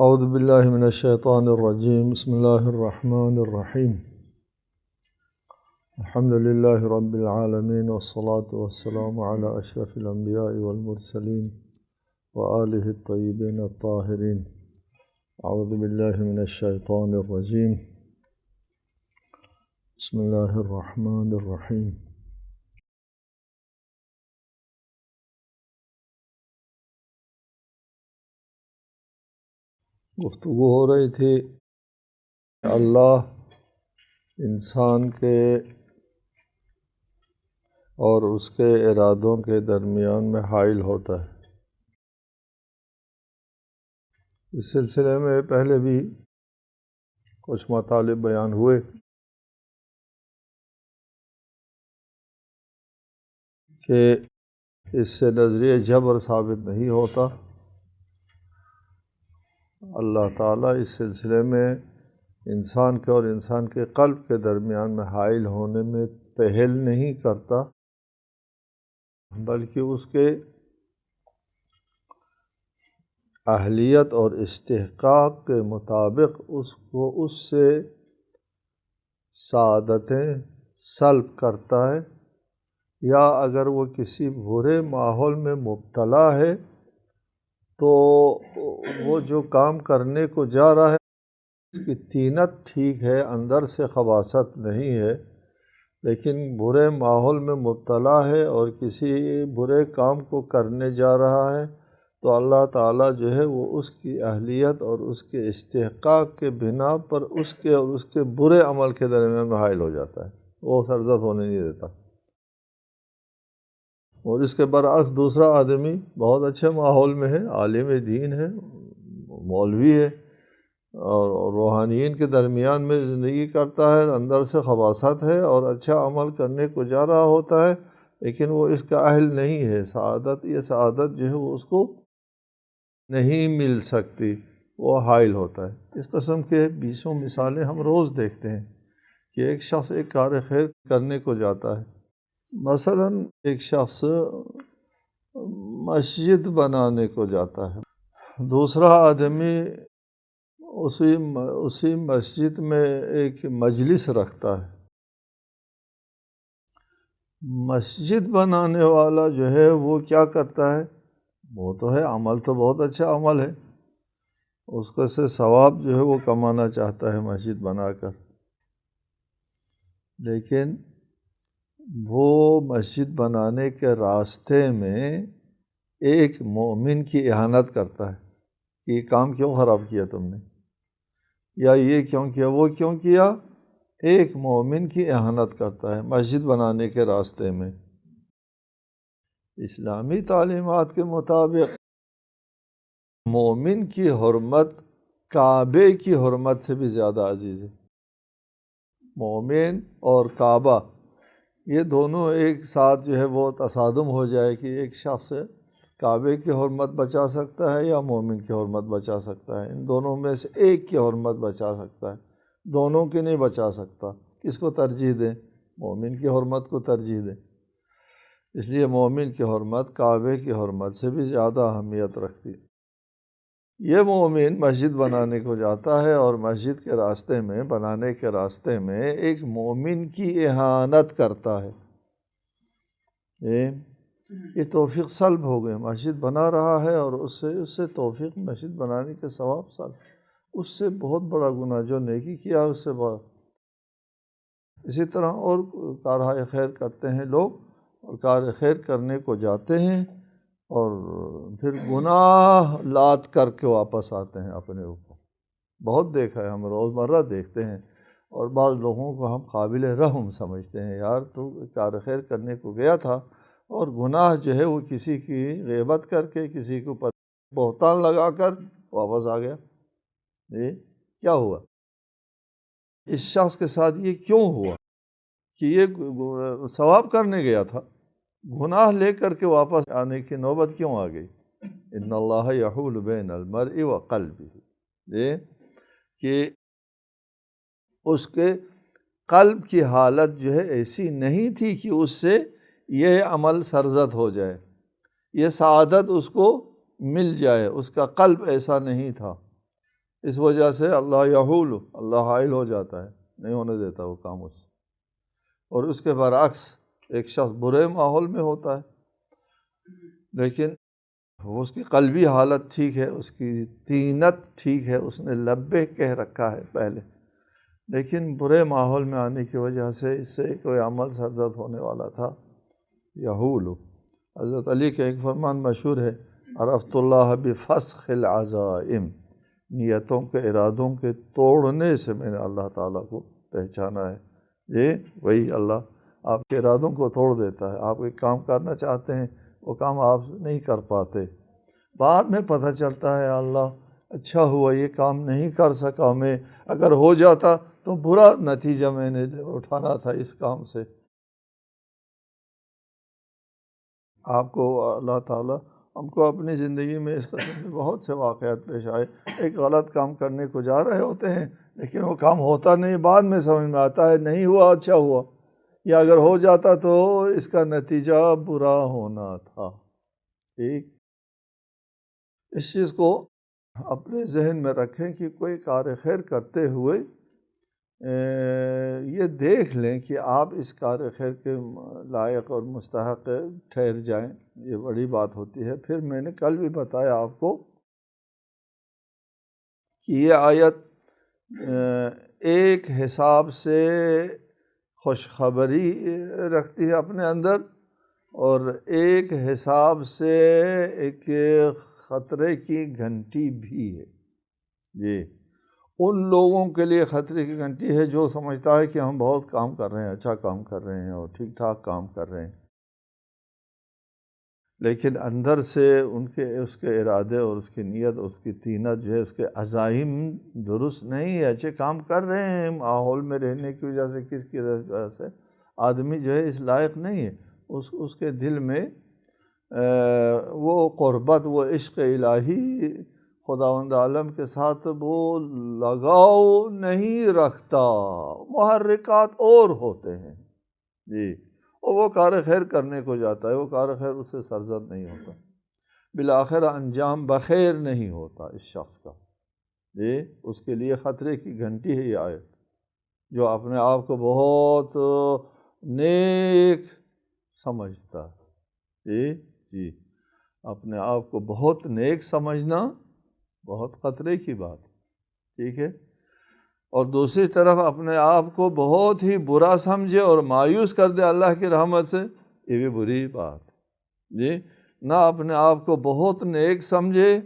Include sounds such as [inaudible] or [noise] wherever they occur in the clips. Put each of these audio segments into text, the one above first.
أعوذ بالله من الشيطان الرجيم. بسم الله الرحمن الرحيم. الحمد لله رب العالمين والصلاة والسلام على أشرف الأنبياء والمرسلين وآله الطيبين الطاهرين. أعوذ بالله من الشيطان الرجيم. بسم الله الرحمن الرحيم. گفتگو ہو رہی تھی۔ اللہ انسان کے اور اس کے ارادوں کے درمیان میں حائل ہوتا ہے۔ اس سلسلے میں پہلے بھی کچھ مطالب بیان ہوئے۔ کہ اس سے نظریہ جبر ثابت نہیں ہوتا۔ اللہ تعالیٰ اس سلسلے میں انسان کے اور انسان کے قلب کے درمیان میں حائل ہونے میں پہل نہیں کرتا، بلکہ اس کے اہلیت اور استحقاق کے مطابق اس کو اس سے سعادتیں سلب کرتا ہے، یا اگر وہ کسی برے ماحول میں مبتلا ہے تو وہ جو کام کرنے کو جا رہا ہے، اس کی تینت ٹھیک ہے، اندر سے خباصت نہیں ہے، لیکن برے ماحول میں مبتلا ہے اور کسی برے کام کو کرنے جا رہا ہے، تو اللہ تعالیٰ جو ہے وہ اس کی اہلیت اور اس کے استحقاق کے بنا پر اس کے اور اس کے برے عمل کے درمیان میں حائل ہو جاتا ہے۔ وہ سرزد ہونے نہیں دیتا۔ اور اس کے برعکس دوسرا آدمی بہت اچھے ماحول میں ہے، عالم دین ہے، مولوی ہے، اور روحانین کے درمیان میں زندگی کرتا ہے، اندر سے خواصت ہے اور اچھا عمل کرنے کو جا رہا ہوتا ہے، لیکن وہ اس کا اہل نہیں ہے۔ سعادت، یہ سعادت جو ہے وہ اس کو نہیں مل سکتی، وہ حائل ہوتا ہے۔ اس قسم کے بیسوں مثالیں ہم روز دیکھتے ہیں کہ ایک شخص ایک کار خیر کرنے کو جاتا ہے۔ مثلاً ایک شخص مسجد بنانے کو جاتا ہے۔ دوسرا آدمی اسی اسی مسجد میں ایک مجلس رکھتا ہے۔ مسجد بنانے والا جو ہے وہ کیا کرتا ہے؟ وہ تو ہے، عمل تو بہت اچھا عمل ہے۔ اس کو سے ثواب جو ہے وہ کمانا چاہتا ہے مسجد بنا کر۔ لیکن وہ مسجد بنانے کے راستے میں ایک مومن کی احانت کرتا ہے کہ یہ کام کیوں خراب کیا تم نے؟ یا یہ کیوں کیا؟ وہ کیوں کیا؟ ایک مومن کی احانت کرتا ہے مسجد بنانے کے راستے میں۔ اسلامی تعلیمات کے مطابق مومن کی حرمت کعبے کی حرمت سے بھی زیادہ عزیز ہے۔ مومن اور کعبہ یہ دونوں ایک ساتھ جو ہے وہ تصادم ہو جائے کہ ایک شخص کعبے کی حرمت بچا سکتا ہے یا مومن کی حرمت بچا سکتا ہے۔ ان دونوں میں سے ایک کی حرمت بچا سکتا ہے۔ دونوں کی نہیں بچا سکتا۔ کس کو ترجیح دیں؟ مومن کی حرمت کو ترجیح دیں۔ اس لیے مومن کی حرمت کعبے کی حرمت سے بھی زیادہ اہمیت رکھتی۔ ہے یہ مومن مسجد بنانے کو جاتا ہے اور مسجد کے راستے میں، بنانے کے راستے میں ایک مومن کی احانت کرتا ہے۔ یہ توفیق سلب ہو گئے۔ مسجد بنا رہا ہے اور اس سے اس سے توفیق مسجد بنانے کے ثواب سلب۔ اس سے بہت بڑا گناہ جو نیکی کیا، اس سے بہت اسی طرح اور کارہ خیر کرتے ہیں لوگ اور کار خیر کرنے کو جاتے ہیں۔ اور پھر گناہ لات کر کے واپس آتے ہیں اپنے اوپر۔ بہت دیکھا ہے ہم روز مرہ دیکھتے ہیں اور بعض لوگوں کو ہم قابل رحم سمجھتے ہیں، یار تو کار خیر کرنے کو گیا تھا اور گناہ جو ہے وہ کسی کی غیبت کر کے، کسی کے اوپر بہتان لگا کر واپس آ گیا۔ یہ کیا ہوا؟ اس شخص کے ساتھ یہ کیوں ہوا کہ یہ ثواب کرنے گیا تھا؟ گناہ لے کر کے واپس آنے کی نوبت کیوں آ گئی؟ ان اللہ یحول بین المرء و قلب کہ اس کے قلب کی حالت جو ہے ایسی نہیں تھی کہ اس سے یہ عمل سرزد ہو جائے، یہ سعادت اس کو مل جائے، اس کا قلب ایسا نہیں تھا۔ اس وجہ سے اللہ یحول، اللہ حائل ہو جاتا ہے، نہیں ہونے دیتا وہ کام اس۔ اور اس کے برعکس ایک شخص برے ماحول میں ہوتا ہے۔ لیکن اس کی قلبی حالت ٹھیک ہے، اس کی تینت ٹھیک ہے، اس نے لبے کہہ رکھا ہے پہلے۔ لیکن برے ماحول میں آنے کی وجہ سے اس سے کوئی عمل سرزد ہونے والا تھا۔ یہول۔ حضرت علی کا ایک فرمان مشہور ہے، عرفت اللہ بفسخ العزائم۔ نیتوں کے، ارادوں کے توڑنے سے میں نے اللہ تعالیٰ کو پہچانا ہے۔ یہ وہی اللہ آپ کے ارادوں کو توڑ دیتا ہے۔ آپ ایک کام کرنا چاہتے ہیں، وہ کام آپ نہیں کر پاتے۔ بعد میں پتہ چلتا ہے اللہ اچھا ہوا، یہ کام نہیں کر سکا میں۔ اگر ہو جاتا تو برا نتیجہ میں نے اٹھانا تھا اس کام سے۔ آپ کو اللہ تعالیٰ ہم کو اپنی زندگی میں اس قسم کے بہت سے واقعات پیش آئے۔ ایک غلط کام کرنے کو جا رہے ہوتے ہیں، لیکن وہ کام ہوتا نہیں، بعد میں سمجھ میں آتا ہے، نہیں ہوا اچھا ہوا۔ یا اگر ہو جاتا تو اس کا نتیجہ برا ہونا تھا۔ ٹھیک اس چیز کو اپنے ذہن میں رکھیں کہ کوئی کار خیر کرتے ہوئے یہ دیکھ لیں کہ آپ اس کار خیر کے لائق اور مستحق ٹھہر جائیں۔ یہ بڑی بات ہوتی ہے۔ پھر میں نے کل بھی بتایا آپ کو کہ یہ آیت ایک حساب سے خوشخبری رکھتی ہے اپنے اندر اور ایک حساب سے ایک خطرے کی گھنٹی بھی ہے۔ جی۔ ان لوگوں کے لیے خطرے کی گھنٹی ہے جو سمجھتا ہے کہ ہم بہت کام کر رہے ہیں اچھا کام کر رہے ہیں اور ٹھیک ٹھاک کام کر رہے ہیں۔ لیکن اندر سے ان کے، اس کے ارادے اور اس کی نیت اور اس کی تینت جو ہے، اس کے عزائم درست نہیں ہے۔ اچھے کام کر رہے ہیں۔ ماحول میں رہنے کی وجہ سے، کس کی وجہ سے؟ آدمی جو ہے، اس لائق نہیں ہے۔ اس اس کے دل میں وہ قربت، وہ عشق الہی خداوند عالم کے ساتھ وہ لگاؤ نہیں رکھتا۔ محرکات اور ہوتے ہیں۔ جی۔ اور وہ کار خیر کرنے کو جاتا ہے، وہ کار خیر اس سے سرزد نہیں ہوتا۔ بالآخر انجام بخیر نہیں ہوتا اس شخص کا۔ جی اس کے لیے خطرے کی گھنٹی ہے یہ آیت۔ جو اپنے آپ کو بہت نیک سمجھتا ہے۔ جی جی۔ اپنے آپ کو بہت نیک سمجھنا بہت خطرے کی بات۔ ٹھیک ہے؟ اور دوسری طرف اپنے آپ کو بہت ہی برا سمجھے اور مایوس کر دے اللہ کی رحمت سے، یہ بھی بری بات۔ جی نہ اپنے آپ کو بہت نیک سمجھے،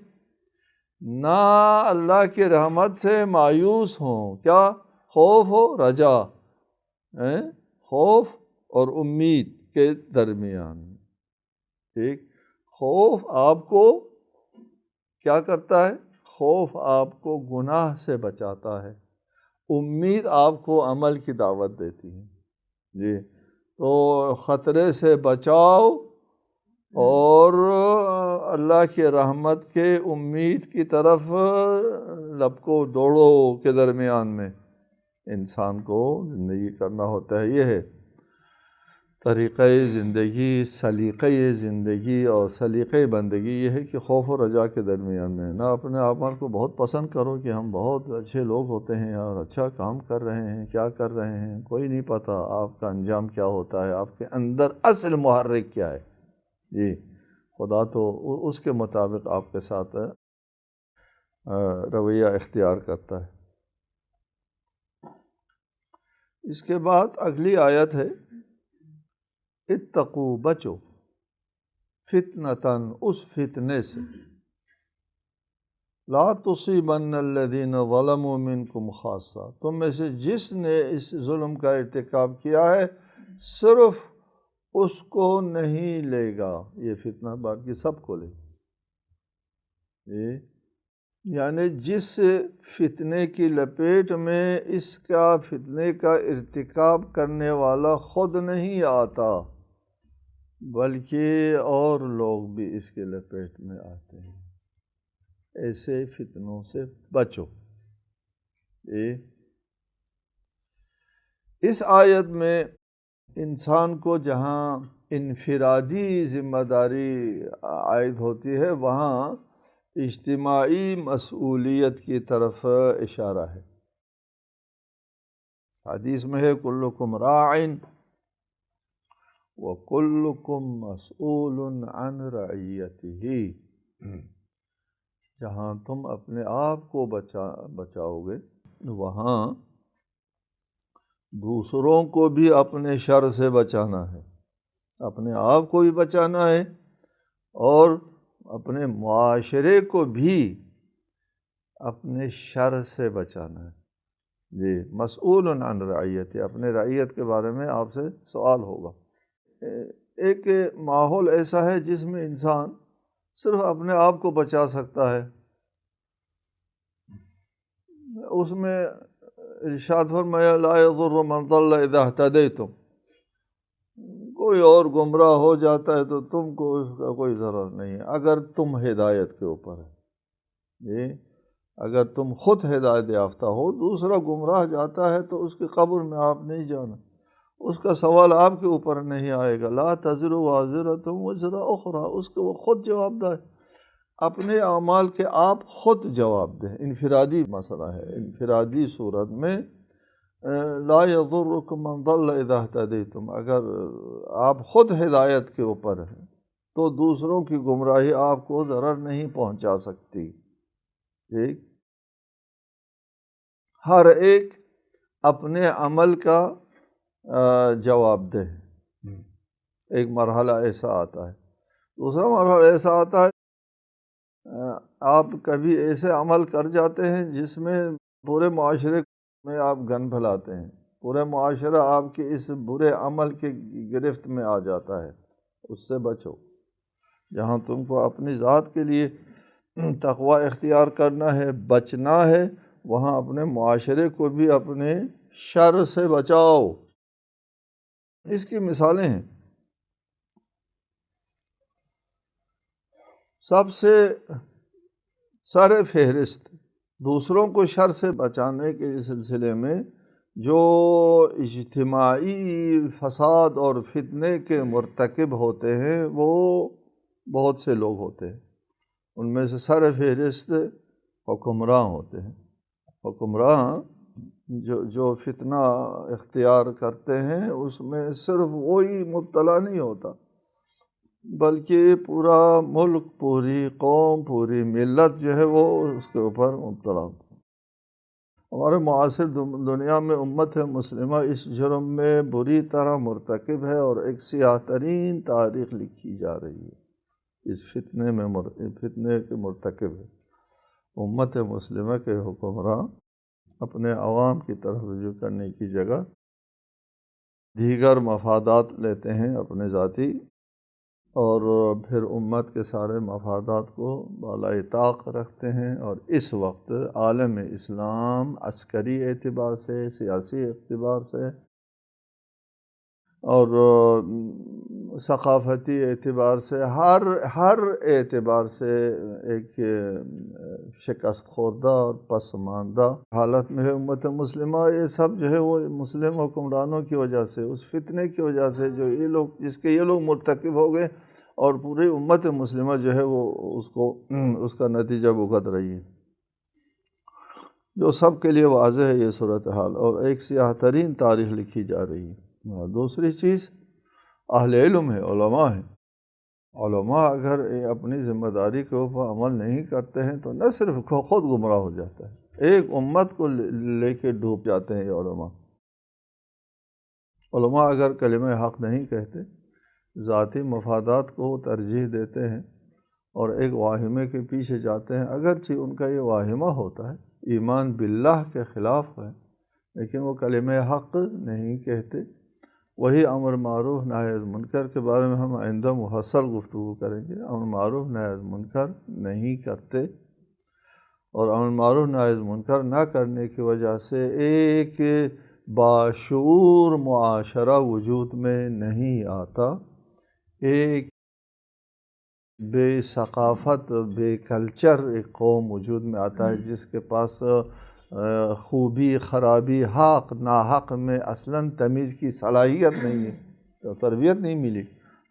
نہ اللہ کی رحمت سے مایوس ہوں۔ کیا؟ خوف ہو؟ رجا۔ خوف اور امید کے درمیان۔ ٹھیک؟ خوف آپ کو کیا کرتا ہے؟ خوف آپ کو گناہ سے بچاتا ہے۔ امید آپ کو عمل کی دعوت دیتی ہے۔ جی۔ تو خطرے سے بچاؤ اور اللہ کی رحمت کے امید کی طرف لب کو دوڑو کے درمیان میں۔ انسان کو زندگی کرنا ہوتا ہے۔ یہ ہے۔ طریقۂ زندگی، سلیقۂ زندگی اور سلیقۂ بندگی یہ ہے کہ خوف و رجا کے درمیان میں۔ نہ اپنے عمل کو بہت پسند کرو کہ ہم بہت اچھے لوگ ہوتے ہیں اور اچھا کام کر رہے ہیں، کیا کر رہے ہیں، کوئی نہیں پتہ آپ کا انجام کیا ہوتا ہے، آپ کے اندر اصل محرک کیا ہے۔ جی خدا تو اس کے مطابق آپ کے ساتھ رویہ اختیار کرتا ہے۔ اس کے بعد اگلی آیت ہے۔ اتقو بچو فتنتاً اس فتنے سے۔ لا تصیبن الذین ظلموا منکم خاصہ۔ تم میں سے جس نے اس ظلم کا ارتکاب کیا ہے، صرف اس کو نہیں لے گا۔ یہ فتنہ باقی سب کو لے یعنی جس فتنے کی لپیٹ میں اس کا فتنے کا ارتکاب کرنے والا خود نہیں آتا۔ بلکہ اور لوگ بھی اس کے لپیٹ میں آتے ہیں۔ ایسے فتنوں سے بچو۔ اے۔ اس آیت میں انسان کو جہاں انفرادی ذمہ داری عائد ہوتی ہے، وہاں اجتماعی مسئولیت کی طرف اشارہ ہے۔ حدیث میں ہے، کلکم رائن و کلکم مسعول عن ہی جہاں تم اپنے آپ کو بچا بچاؤ گے وہاں دوسروں کو بھی اپنے شر سے بچانا ہے۔ اپنے آپ کو بھی بچانا ہے اور اپنے معاشرے کو بھی اپنے شر سے بچانا ہے۔ جی مسئول عن رعیت اپنے رعیت کے بارے میں آپ سے سوال ہوگا۔ ایک ماحول ایسا ہے جس میں انسان صرف اپنے آپ کو بچا سکتا ہے۔ اس میں ارشاد فرمایا، لا يضر من ضل اذا اهتديتم کوئی اور گمراہ ہو جاتا ہے تو تم کو اس کا کوئی ضرر نہیں ہے، اگر تم ہدایت کے اوپر ہے جی اگر تم خود ہدایت یافتہ ہو، دوسرا گمراہ جاتا ہے تو اس کے قبر میں آپ نہیں جانا۔ اس کا سوال آپ کے اوپر نہیں آئے گا۔ لا تذر واضر تم وہ ذرا اخرا اس کو وہ خود جواب دہ اپنے اعمال کے آپ خود جواب دیں انفرادی مسئلہ ہے۔ انفرادی صورت میں لا يضركم من ضل اذا اهتديتم اگر آپ خود ہدایت کے اوپر ہیں، تو دوسروں کی گمراہی آپ کو ضرر نہیں پہنچا سکتی۔ ٹھیک؟ ہر ایک اپنے عمل کا جواب دہ ایک مرحلہ ایسا آتا ہے۔ دوسرا مرحلہ ایسا آتا ہے آپ کبھی ایسے عمل کر جاتے ہیں جس میں پورے معاشرے میں آپ گن پھیلاتے ہیں۔ پورے معاشرہ آپ کے اس برے عمل کے گرفت میں آ جاتا ہے۔ اس سے بچو۔ جہاں تم کو اپنی ذات کے لیے تقوی اختیار کرنا ہے بچنا ہے وہاں اپنے معاشرے کو بھی اپنے شر سے بچاؤ۔ اس کی مثالیں ہیں۔ سب سے سر فہرست دوسروں کو شر سے بچانے کے سلسلے میں جو اجتماعی فساد اور فتنے کے مرتکب ہوتے ہیں، وہ بہت سے لوگ ہوتے ہیں۔ ان میں سے سر فہرست حکمراں ہوتے ہیں۔ حکمراں جو جو فتنہ اختیار کرتے ہیں، اس میں صرف وہی مبتلا نہیں ہوتا، بلکہ پورا ملک، پوری قوم، پوری ملت جو ہے وہ اس کے اوپر مبتلا ہوتا ہمارے معاصر دنیا میں امت ہے مسلمہ اس جرم میں بری طرح مرتکب ہے اور ایک سیاہ ترین تاریخ لکھی جا رہی ہے۔ اس فتنے میں فتنے کے مرتکب ہے۔ امت مسلمہ کے حکمراں اپنے عوام کی طرف رجوع کرنے کی جگہ دیگر مفادات لیتے ہیں اپنے ذاتی اور پھر امت کے سارے مفادات کو بالائے طاق رکھتے ہیں اور اس وقت عالم اسلام عسکری اعتبار سے، سیاسی اعتبار سے اور ثقافتی اعتبار سے، ہر ہر اعتبار سے ایک شکست خوردہ اور پسماندہ حالت میں ہے امت مسلمہ۔ یہ سب جو ہے وہ مسلم حکمرانوں کی وجہ سے، اس فتنے کی وجہ سے جو یہ لوگ، جس کے یہ لوگ مرتکب ہو گئے اور پوری امت مسلمہ جو ہے وہ اس کو، اس کا نتیجہ بھگت رہی ہے۔ جو سب کے لیے واضح ہے یہ صورت حال اور ایک سیاہ ترین تاریخ لکھی جا رہی ہے۔ ہاں، دوسری چیز اہل علم ہے علماء ہیں۔ علماء اگر اپنی ذمہ داری کے اوپر عمل نہیں کرتے ہیں تو نہ صرف خود گمراہ ہو جاتا ہے ایک امت کو لے کے ڈوب جاتے ہیں یہ علماء۔ علماء اگر کلمہ حق نہیں کہتے، ذاتی مفادات کو ترجیح دیتے ہیں اور ایک واہمے کے پیچھے جاتے ہیں۔ اگرچہ ان کا یہ واہمہ ہوتا ہے، ایمان باللہ کے خلاف ہے، لیکن وہ کلمہ حق نہیں کہتے۔ وہی امر معروف نایز منکر کے بارے میں ہم آئندہ محصل گفتگو کریں گے۔ امر معروف نایز منکر نہیں کرتے۔ اور امر معروف نایز منکر نہ کرنے کی وجہ سے ایک باشعور معاشرہ وجود میں نہیں آتا۔ ایک بے ثقافت بے کلچر ایک قوم وجود میں آتا ہے۔ جس کے پاس خوبی، خرابی، حق، ناحق میں اصلاً تمیز کی صلاحیت نہیں ہے، تو تربیت نہیں ملی۔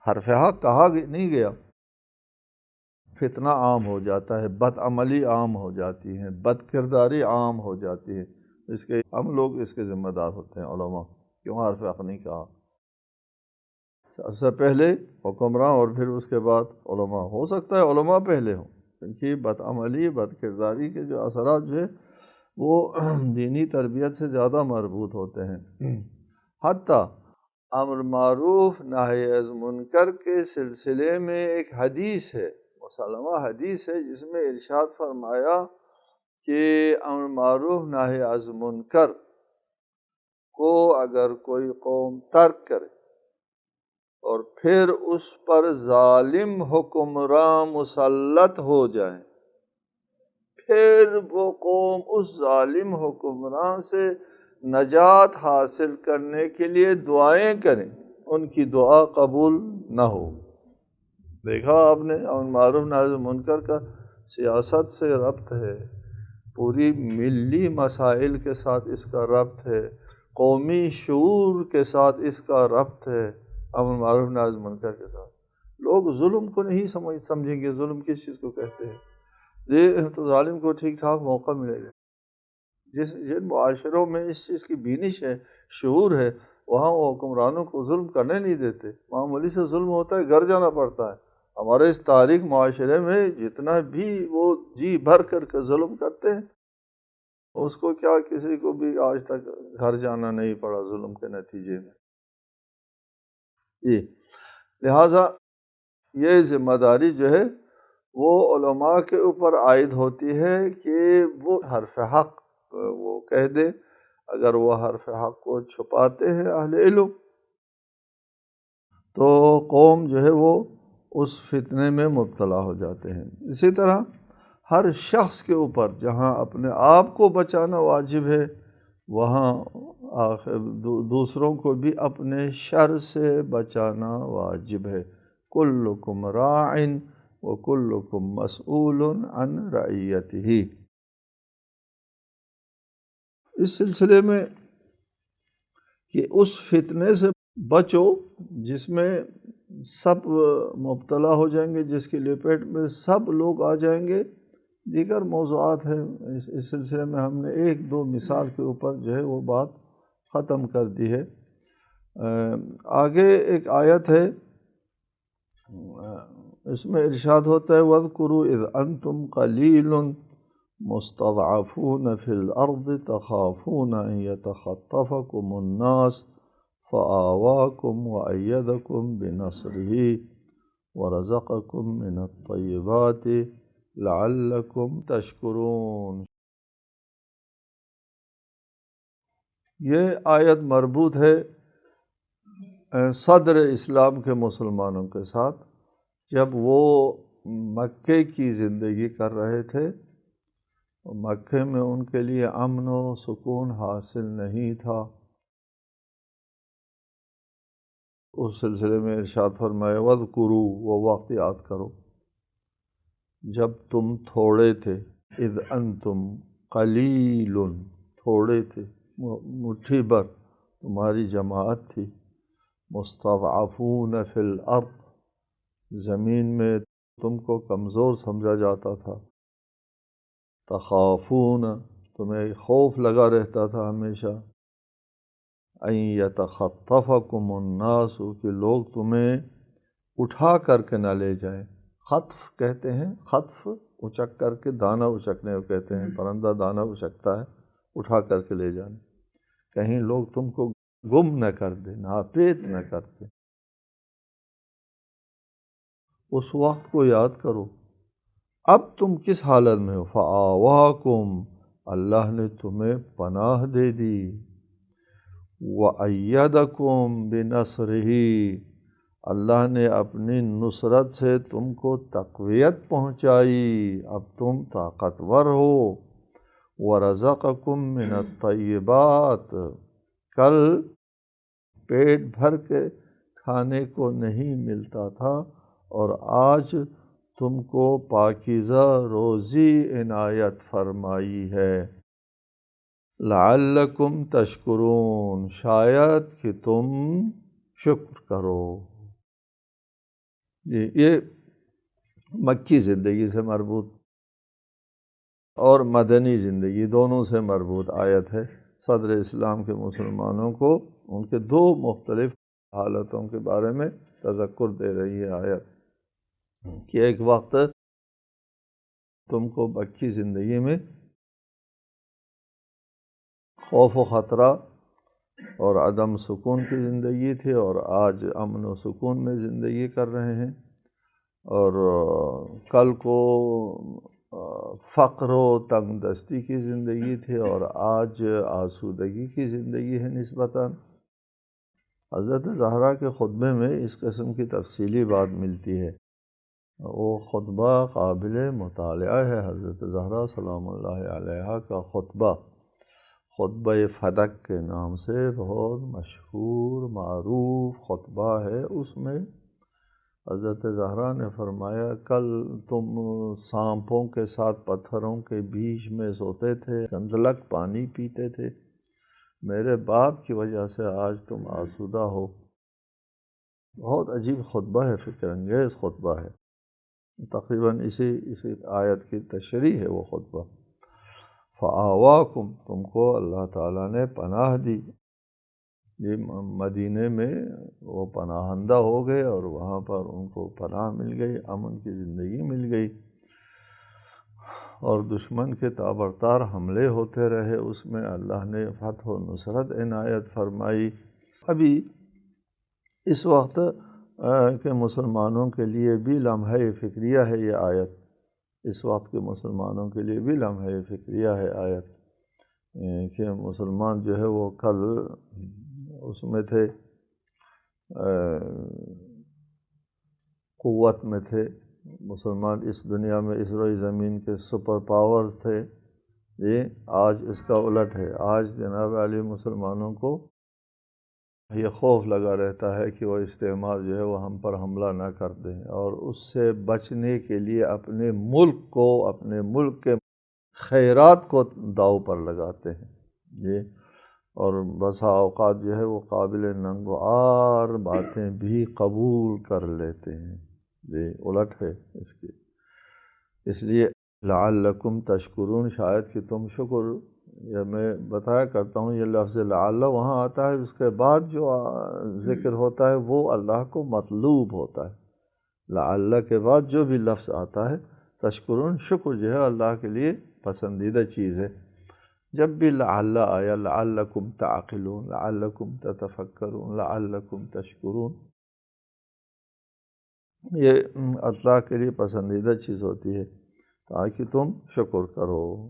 حرف حق کہا نہیں گیا۔ فتنہ عام ہو جاتا ہے، بد عملی عام ہو جاتی ہیں، بد کرداری عام ہو جاتی ہے اس کے، ہم لوگ اس کے ذمہ دار ہوتے ہیں علماء۔ کیوں حرف حق نہیں کہا؟ سب سے پہلے حکمراں اور پھر اس کے بعد علماء۔ ہو سکتا ہے علماء پہلے ہوں، کیونکہ بد عملی، بد کرداری کے جو اثرات جو ہے وہ [clears throat] دینی تربیت سے زیادہ مربوط ہوتے ہیں۔ حتیٰ امر معروف از منکر کے سلسلے میں ایک حدیث ہے مسلمہ حدیث ہے جس میں ارشاد فرمایا کہ امر معروف از منکر کو اگر کوئی قوم ترک کرے اور پھر اس پر ظالم حکمراں مسلط ہو جائیں۔ پھر وہ قوم اس ظالم حکمراں سے نجات حاصل کرنے کے لیے دعائیں کریں۔ ان کی دعا قبول نہ ہو۔ دیکھا آپ نے امن معروف ناز منکر کا سیاست سے ربط ہے۔ پوری ملی مسائل کے ساتھ اس کا ربط ہے۔ قومی شعور کے ساتھ اس کا ربط ہے۔ امن معروف ناز منکر کے ساتھ۔ لوگ ظلم کو نہیں سمجھ، سمجھیں گے۔ ظلم کس چیز کو کہتے ہیں؟ یہ تو ظالم کو ٹھیک ٹھاک موقع ملے گا۔ جس جن معاشروں میں اس چیز کی بینش ہے، شعور ہے، وہاں وہ حکمرانوں کو ظلم کرنے نہیں دیتے۔ معمولی سے ظلم ہوتا ہے، گھر جانا پڑتا ہے۔ ہمارے اس تاریخ معاشرے میں جتنا بھی وہ جی بھر کر کے ظلم کرتے ہیں، اس کو کیا کسی کو بھی آج تک گھر جانا نہیں پڑا ظلم کے نتیجے میں۔ جی۔ لہٰذا یہ ذمہ داری جو ہے وہ علماء کے اوپر عائد ہوتی ہے کہ وہ حرف حق وہ کہہ دے اگر وہ حرف حق کو چھپاتے ہیں اہل علم، تو قوم جو ہے وہ اس فتنے میں مبتلا ہو جاتے ہیں۔ اسی طرح ہر شخص کے اوپر جہاں اپنے آپ کو بچانا واجب ہے، وہاں آخر دوسروں کو بھی اپنے شر سے بچانا واجب ہے۔ کلکم رائن و کلکم مسعول عن رعیت اس سلسلے میں کہ اس فتنے سے بچو جس میں سب مبتلا ہو جائیں گے، جس کی لپیٹ میں سب لوگ آ جائیں گے۔ دیگر موضوعات ہیں۔ اس اس سلسلے میں ہم نے ایک دو مثال کے اوپر جو ہے وہ بات ختم کر دی ہے۔ آگے ایک آیت ہے۔ اس میں ارشاد ہوتا ہے ود کرو اذ انتم قلیل مستضعفون فی الارض تخافون ان يتخطفكم الناس فآواكم وأيدكم بنصره ورزقكم من الطيبات لعلكم تشکرون یہ آیت مربوط ہے صدر اسلام جب وہ مکے کی زندگی کر رہے تھے، مکے میں ان کے لیے امن و سکون حاصل نہیں تھا۔ اس سلسلے میں ارشاد فرمائے ود کرو وہ وقت یاد کرو۔ جب تم تھوڑے تھے، اذ انتم قلیل تھوڑے تھے مٹھی بھر تمہاری جماعت تھی، مستضعفون فی الارض۔ زمین میں تم کو کمزور سمجھا جاتا تھا۔ تخافون، تمہیں خوف لگا رہتا تھا ہمیشہ۔ یتخطفکم الناس، کہ لوگ تمہیں اٹھا کر کے نہ لے جائیں۔ خطف کہتے ہیں، خطف اچک کر کے، دانہ اچکنے کو کہتے ہیں۔ پرندہ دانہ اچکتا ہے، اٹھا کر کے لے جانے کہیں لوگ تم کو گم نہ کر دیں ناپیت نہ کر دیں۔ اس وقت کو یاد کرو۔ اب تم کس حالت میں ہو؟ فآواکم اللہ نے تمہیں پناہ دے دی۔ وَأَيَّدَكُمْ بِنَصْرِهِ، اللہ نے اپنی نصرت سے تم کو تقویت پہنچائی۔ اب تم طاقتور ہو۔ وَرَزَقَكُمْ مِنَ الطَّيِّبَاتِ، کل پیٹ بھر کے کھانے کو نہیں ملتا تھا۔ اور آج تم کو پاکیزہ روزی عنایت فرمائی ہے۔ لعلکم تشکرون، شاید کہ تم شکر کرو۔ جی، یہ مکی زندگی سے مربوط اور مدنی زندگی دونوں سے مربوط آیت ہے۔ صدر اسلام کے مسلمانوں کو ان کے دو مختلف حالتوں کے بارے میں تذکر دے رہی ہے آیت۔ کہ ایک وقت تم کو بچی زندگی میں خوف و خطرہ اور عدم سکون کی زندگی تھی اور آج امن و سکون میں زندگی کر رہے ہیں اور کل کو فقر و تنگ دستی کی زندگی تھی اور آج آسودگی کی زندگی ہے نسبتاً۔ حضرت زہرا کے خطبے میں اس قسم کی تفصیلی بات ملتی ہے۔ وہ خطبہ قابل مطالعہ ہے۔ حضرت زہرا سلام اللہ علیہ کا خطبہ۔ خطبہ فدق کے نام سے بہت مشہور، معروف خطبہ ہے۔ اس میں حضرت زہرا نے فرمایا، کل تم سانپوں کے ساتھ پتھروں کے بیچ میں سوتے تھے، گندلک پانی پیتے تھے۔ میرے باپ کی وجہ سے آج تم آسودہ ہو۔ بہت عجیب خطبہ ہے، فکر انگیز خطبہ ہے۔ تقریباً اسی اسی آیت کی تشریح ہے وہ خطبہ۔ فعوا تم کو اللہ تعالیٰ نے پناہ دی۔ یہ مدینہ میں وہ پناہندہ ہو گئے اور وہاں پر ان کو پناہ مل گئی، امن کی زندگی مل گئی۔ اور دشمن کے تابرتار حملے ہوتے رہے۔ اس میں اللہ نے فتح و نصرت عنایت فرمائی۔ ابھی اس وقت کے مسلمانوں کے لیے بھی لمحہ فکریہ ہے یہ آیت۔ اس وقت کے مسلمانوں کے لیے بھی لمحہ فکریہ ہے آیت۔ یعنی کہ مسلمان جو ہے وہ کل اس میں تھے قوت میں تھے۔ مسلمان اس دنیا میں اسروئی زمین کے سپر پاورز تھے۔ یہ آج اس کا الٹ ہے۔ آج جناب علی مسلمانوں کو یہ خوف لگا رہتا ہے کہ وہ استعمال جو ہے وہ ہم پر حملہ نہ کر دیں اور اس سے بچنے کے لیے اپنے ملک کو، اپنے ملک کے خیرات کو داؤ پر لگاتے ہیں۔ یہ اور بسا اوقات جو ہے وہ قابل ننگوار باتیں بھی قبول کر لیتے ہیں۔ جی الٹ ہے اس کی۔ اس لیے لعلکم تشکرون، شاید کہ تم شکر یہ میں بتایا کرتا ہوں یہ لفظ لعل وہاں آتا ہے اس کے بعد جو ذکر ہوتا ہے وہ اللہ کو مطلوب ہوتا ہے۔ لعل کے بعد جو بھی لفظ آتا ہے تشکرون شکر جو ہے اللہ کے لیے پسندیدہ چیز ہے۔ جب بھی لعل آیا لعلکم تعقلون لعلکم تتفکرون لعلکم تشکرون یہ اللہ کے لیے پسندیدہ چیز ہوتی ہے۔ تاکہ تم شکر کرو۔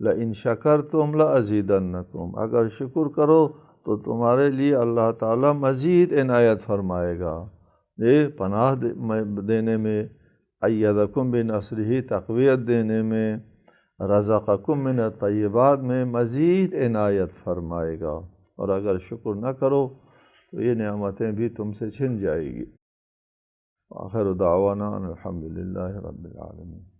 لَإِن شَكَرْتُمْ لَأَزِيدَنَّكُمْ اگر شکر کرو تو تمہارے لیے اللہ تعالیٰ مزید عنایت فرمائے گا۔ یہ پناہ دینے میں، ایدکم بنصرہی تقویت دینے میں رضاقم من طیبات میں مزید عنایت فرمائے گا۔ اور اگر شکر نہ کرو تو یہ نعمتیں بھی تم سے چھن جائے گی۔ آخر دعوانا الحمد للہ رب العالمین۔